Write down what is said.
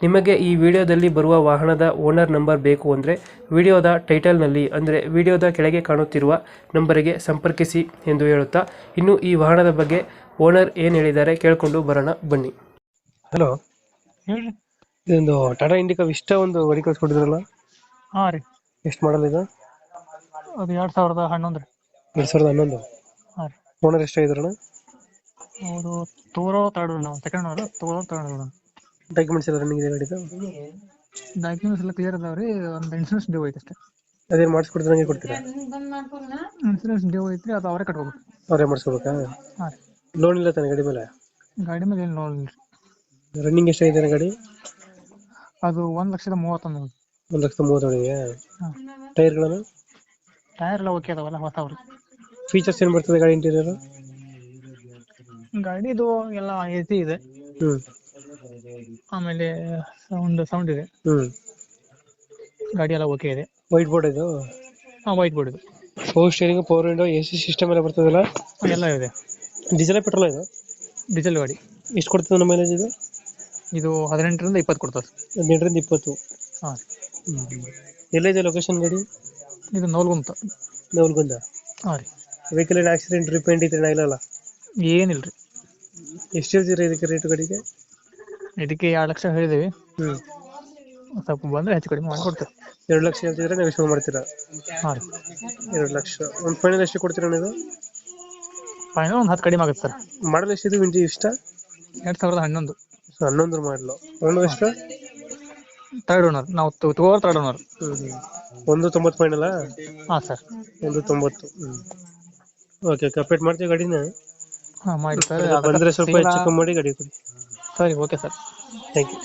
ನಿಮಗೆ ಈ ವಿಡಿಯೋದಲ್ಲಿ ಬರುವ ವಾಹನದ ಓನರ್ ನಂಬರ್ ಬೇಕು ಅಂದರೆ ವಿಡಿಯೋದ ಟೈಟಲ್ನಲ್ಲಿ ಅಂದರೆ ವಿಡಿಯೋದ ಕೆಳಗೆ ಕಾಣುತ್ತಿರುವ ನಂಬರಿಗೆ ಸಂಪರ್ಕಿಸಿ ಎಂದು ಹೇಳುತ್ತಾ ಇನ್ನು ಈ ವಾಹನದ ಬಗ್ಗೆ ಓನರ್ ಏನು ಹೇಳಿದ್ದಾರೆ ಕೇಳಿಕೊಂಡು ಬರೋಣ ಬನ್ನಿ. ಹಲೋ. ಹೇಳ್ರಿ. ಇದೊಂದು ಟಾಟಾ ಇಂಡಿಕಾ ಇಷ್ಟ ಒಂದು ಗಾಡಿ ಕಳಿಸ್ಕೊಟ್ಟಿದ್ರಲ್ಲ? ಹಾಂ ರೀ. ಎಷ್ಟು ಮಾಡಲ್ ಇದು? ಅದು ಎರಡು ಸಾವಿರದ ಹನ್ನೊಂದು ರೀ. ಎರಡು ಸಾವಿರದ ಹನ್ನೊಂದು? ಹಾಂ ರೀ. ಓನರ್ ಎಷ್ಟಾಗಿದ್ರಣ ಅವರು ತೋರೋ ತಗೊಂಡ್ರು ನಾವು ಸೆಕೆಂಡ್ ಅವರು ತೋರೋ ತಗೊಂಡ್ರು ಡಾಕ್ಯುಮೆಂಟ್ಸ್ ಎಲ್ಲ ರನ್ನಿಂಗ್ ಇದೆ ಗಾಡಿದು ಡಾಕ್ಯುಮೆಂಟ್ಸ್ ಎಲ್ಲ ಕ್ಲಿಯರ್ ಅದಾವ ರೀ ಒಂದು ಇನ್ಸೂರೆನ್ಸ್ ಡ್ಯೂ ಐತೆ ಅಷ್ಟೇ. ಅದೇನು ಮಾಡಿಸ್ಕೊಡ್ತೀರ ಹಂಗೆ ಕೊಡ್ತೀರಾ? ಇನ್ಸೂರೆನ್ಸ್ ಡ್ಯೂ ಐತ್ರಿ ಅದು ಅವರೇ ಕಟ್ಬೇಕು ಅವರೇ ಮಾಡಿಸ್ಕೋಬೇಕಾ? ಹಾಂ ರೀ. ಲೋನ್ ಇಲ್ಲ ತಾನೆ ಗಾಡಿ ಮೇಲೆ? ಗಾಡಿ ಮೇಲೆ ಏನು ಲೋನ್ ಇಲ್ಲ ರೀ. ರನ್ನಿಂಗ್ ಎಷ್ಟಾಗಿದೆ ಗಾಡಿ? ಅದು ಒಂದು ಲಕ್ಷದ ಮೂವತ್ತೊಂದು ಒಂದು ಲಕ್ಷದ ಮೂವತ್ತೊಳಗೆ ಹಾಂ. ಟೈರ್ಗಳನ್ನು? ಟೈರ್ ಎಲ್ಲ ಓಕೆ ಅದಾವಲ್ಲ ಹೊಸವ್ರಿ ಫೀಚರ್ಸ್ ಏನು ಬರ್ತದೆ ಗಾಡಿ ಇಂಟೀರಿಯರ್ ಗಾಡಿದು ಎಲ್ಲ ಎ ಸಿ ಇದೆ. ಹ್ಞೂ ಆಮೇಲೆ ಸೌಂಡ್ ಸೌಂಡ್ ಇದೆ. ಹ್ಞೂ ಗಾಡಿ ಎಲ್ಲ ಓಕೆ ಇದೆ. ವೈಟ್ ಬೋರ್ಡ್ ಇದು? ಹಾಂ ವೈಟ್ ಬೋರ್ಡ್ ಇದು. Four steering four window A C system ಎಲ್ಲ ಬರ್ತದಲ್ಲ? ಎಲ್ಲ ಇದೆ. ಡೀಸೆಲ್ ಪೆಟ್ರೋಲ್ ಇದು? ಡೀಸೆಲ್ ಗಾಡಿ. ಎಷ್ಟು ಕೊಡ್ತದೆ ನಮ್ಮ ಮೈಲೇಜ್ ಇದು? ಇದು ಹದಿನೆಂಟರಿಂದ ಇಪ್ಪತ್ತು ಕೊಡ್ತದೆ. ಹದಿನೆಂಟರಿಂದ ಇಪ್ಪತ್ತು. ಹಾಂ. ಎಲ್ಲಿದೆ ಲೊಕೇಶನ್ ಗಾಡಿ? ಇದು ನವಲ್ಗುಂತ ನವಲ್ಗುಂದ? ಹಾಂ ರೀ. ವೆಹಿಕಲ್ ಏನು ಆಕ್ಸಿಡೆಂಟ್ ರಿಪೇಂಟ್ ಇದ್ರೆ ಇಲ್ಲ ಏನಿಲ್ಲ ರೀ ಎಷ್ಟು ಹೇಳ್ತೀರಾ ಇದಕ್ಕೆ ರೇಟ್ ಗಾಡಿಗೆ? ಇದಕ್ಕೆ ಎರಡು ಲಕ್ಷ ಹೇಳಿದೀವಿ. ಹ್ಮ್. ಸ್ವಲ್ಪ ಬಂದ್ರೆ ಹೆಚ್ಚು ಕಡಿಮೆ ಮಾಡಿಕೊಡ್ತೇವೆ. ಎರಡು ಲಕ್ಷ ಹೇಳ್ತಿದ್ರೆ ನೀವು ಶುರು ಮಾಡ್ತೀರಾ? ಹಾಂ ರೀ. ಎರಡು ಲಕ್ಷ. ಒಂದು ಫೈನಲ್ ಎಷ್ಟು ಕೊಡ್ತೀರಾ ನೀವು? ಫೈನಲ್ ಒಂದು ಹತ್ತು ಕಡಿಮೆ ಆಗುತ್ತೆ ಸರ್. ಮಾಡಲ್ ಎಷ್ಟಿದೆ ವಿಂಟಿ ಇಷ್ಟ? ಎರಡು ಸಾವಿರದ ಹನ್ನೊಂದು. ಹನ್ನೊಂದು ಮಾಡಲು ಒಂದು ಎಷ್ಟು? ತರ್ಡ್ ಓನರ್ ನಾವು ತಗೋರ್ ತರ್ಡ್ ಓನರ್ ಹ್ಞೂ ಒಂದು ತೊಂಬತ್ತು ಫೈನಲ್ಲ ಹಾಂ ಸರ್. ಒಂದು ತೊಂಬತ್ತು. ಹ್ಞೂ ಓಕೆ ಕಂಪ್ಲೀಟ್ ಮಾಡ್ತೀವಿ ಗಾಡಿನ? ಹಾಂ ಮಾಡಿ ಸರ್. ಬಂದ್ರೆ ಸ್ವಲ್ಪ ಹೆಚ್ಚು ಕಮ್ಮಿ ಮಾಡಿ ಗಾಡಿ ಕೊಡಿ. ಸರಿ ಓಕೆ ಸರ್ ಥ್ಯಾಂಕ್ ಯು